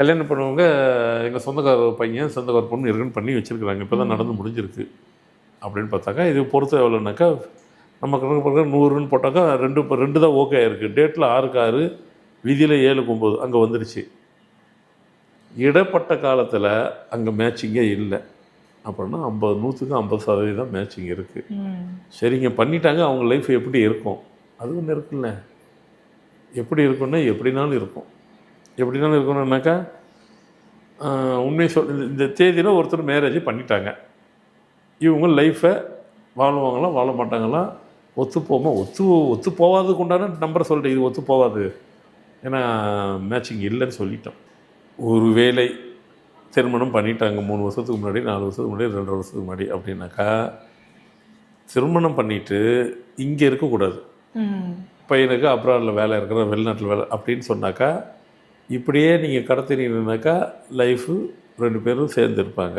கல்யாணம் பண்ணவங்க எங்கள் சொந்தக்கார பையன் சொந்தக்கார பொண்ணு இருக்குன்னு பண்ணி வச்சுருக்குறாங்க. இப்போ தான் நடந்து முடிஞ்சிருக்கு. அப்படின்னு பார்த்தாக்கா இது பொறுத்து எவ்வளோனாக்கா நம்ம கணக்கு பார்க்க நூறுன்னு போட்டாக்கா ரெண்டு இப்போ ரெண்டு தான் ஓகே இருக்குது டேட்டில் ஆறுக்கு ஆறு விதியில் ஏழுக்கு ஒம்பது அங்கே வந்துடுச்சு இடப்பட்ட காலத்தில் அங்கே மேட்சிங்கே இல்லை. அப்படின்னா ஐம்பது நூற்றுக்கு ஐம்பது சதவீதம் மேட்சிங் இருக்குது. சரிங்க பண்ணிட்டாங்க அவங்க லைஃப் எப்படி இருக்கும்? அது ஒன்று இருக்குல்ல. எப்படி இருக்குன்னா எப்படினாலும் இருக்கும். எப்படினாலும் இருக்கணும்னாக்கா ஆஹ், உண்மையை சொல் இந்த- இந்த தேதியில் ஒருத்தர் மேரேஜ் பண்ணிட்டாங்க. இவங்க லைஃப்பை வாழுவாங்களா வாழ மாட்டாங்களா ஒத்து போமா ஒத்து ஒத்து போகாததுக்கு உண்டான நம்பரை சொல்லிட்டேன். இது ஒத்து போகாது ஏன்னா மேட்சிங் இல்லைன்னு சொல்லிட்டோம். ஒரு வேலை திருமணம் பண்ணிட்டாங்க மூணு வருஷத்துக்கு முன்னாடி நாலு வருஷத்துக்கு முன்னாடி ரெண்டு வருஷத்துக்கு முன்னாடி அப்படின்னாக்கா திருமணம் பண்ணிட்டு இங்கே இருக்கக்கூடாது. பையனுக்கு அப்ராடில் வேலை இருக்கிற வெளிநாட்டில் வேலை அப்படின்னு சொன்னாக்கா இப்படியே நீங்கள் கடத்தினீங்கன்னாக்கா லைஃபு ரெண்டு பேரும் சேர்ந்துருப்பாங்க.